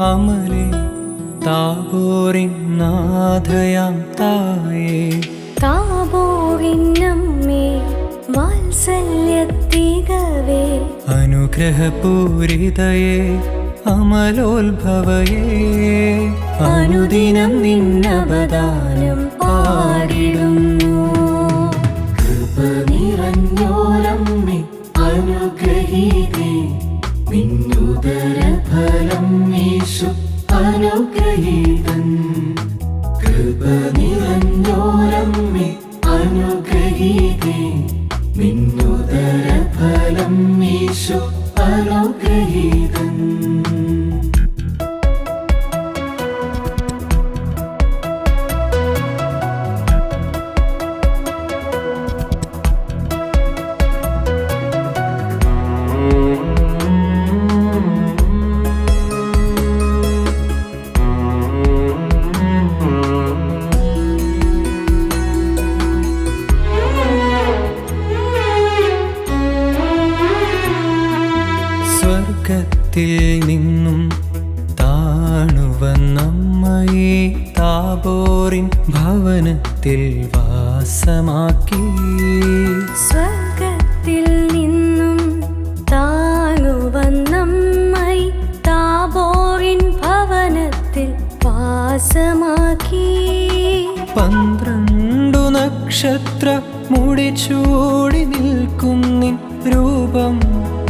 അമലേ താബോറിൻ നാഥയാം തായേ. താപോവിന്നമ്മേ വാത്സല്യത്തികവേ. അനുഗ്രഹപൂരിതയേ അമലോത്ഭവയേ. അനുദിനം നിന്നവദാനം പാടിടുന്നു. നിറഞ്ഞോരമ്മേ അനുഗ്രഹീതേ. നിന്നുദര അനുഗ്രഹീതൻ കൃപ നിറഞ്ഞോരമ്മേ അനുഗ്രഹീതേ നിന്നുദര ഫലം യേശു അനുഗ്രഹീതൻ. സ്വർഗത്തിൽ നിന്നും താണുവ നമ്മയെ താപോറിൻ ഭവനത്തിൽ വാസമാക്കി. സ്വർഗത്തിൽ നിന്നും താണുവ നമ്മൈ താപോറിൻ ഭവനത്തിൽ വാസമാക്കി. പന്ത്രണ്ടു നക്ഷത്ര മുടിച്ചൂടി നിൽക്കുന്നിൻ രൂപം.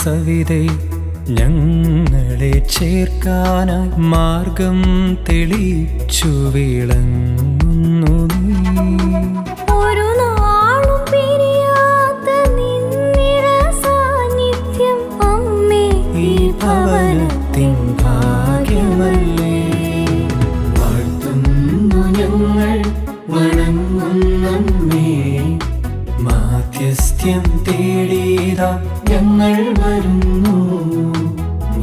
സവിതൈ ഞങ്ങളെ ചേർക്കാനായി മാർഗം തെളിച്ചു വിളങ്ങുന്നു ഒരു നാളും പിരിയാത്ത നിന്നിട സാന്നിധ്യം അമ്മേ ഈ ഭവനത്തിൻ ഭാഗ്യമല്ലേ? വാഴ്ത്തുന്നു ഞങ്ങൾ വണങ്ങുന്നമ്മേ മാധ്യസ്ഥ്യം തേടിയതാ ഞങ്ങൾ വരുന്നു.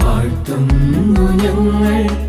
വാഴ്ത്തുന്നു ഞങ്ങൾ